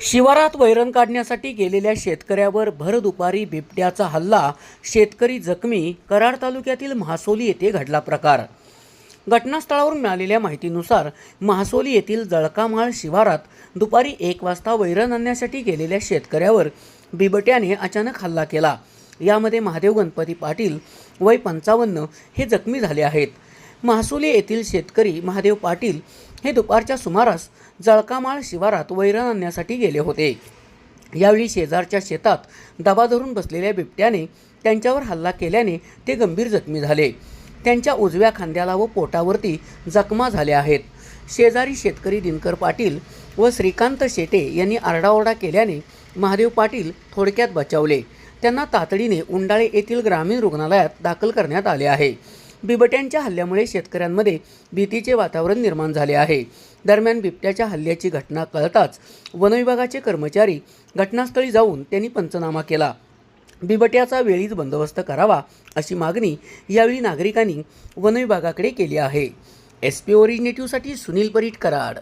शिवारात वैरण काढण्यासाठी गेलेल्या शेतकऱ्यावर भर दुपारी बिबट्याचा हल्ला शेतकरी जखमी कराड तालुक्यातील म्हासोली येथे घडला प्रकार. घटनास्थळावरून मिळालेल्या माहितीनुसार म्हासोली येथील जळकामाळ शिवारात दुपारी एक वाजता वैरण आणण्यासाठी गेलेल्या शेतकऱ्यावर बिबट्याने अचानक हल्ला केला. यामध्ये महादेव गणपती पाटील वय पंचावन्न हे जखमी झाले आहेत. महासोली येथील शेतकरी महादेव पाटील हे दुपारच्या सुमारास जळकामाळ शिवारात वैरण आणण्यासाठी गेले होते. यावेळी शेजारच्या शेतात दबा धरून बसलेल्या बिबट्याने त्यांच्यावर हल्ला केल्याने ते गंभीर जखमी झाले. त्यांच्या उजव्या खांद्याला व पोटावरती जखमा झाल्या आहेत. शेजारी शेतकरी दिनकर पाटील व श्रीकांत शेटे यांनी आरडाओरडा केल्याने महादेव पाटील थोडक्यात बचावले. त्यांना तातडीने उंडाळे येथील ग्रामीण रुग्णालयात दाखल करण्यात आले आहे. बिबट्यांच्या हल्ल्यामुळे शेतकऱ्यांमध्ये भीतीचे वातावरण निर्माण झाले आहे. दरम्यान बिबट्याच्या हल्ल्याची घटना कळताच वनविभागाचे कर्मचारी घटनास्थळी जाऊन त्यांनी पंचनामा केला. बिबट्याचा वेळीच बंदोबस्त करावा अशी मागणी यावेळी नागरिकांनी वनविभागाकडे केली आहे. एस पी ओरिजिनेटिव्हसाठी सुनील परीट कराड.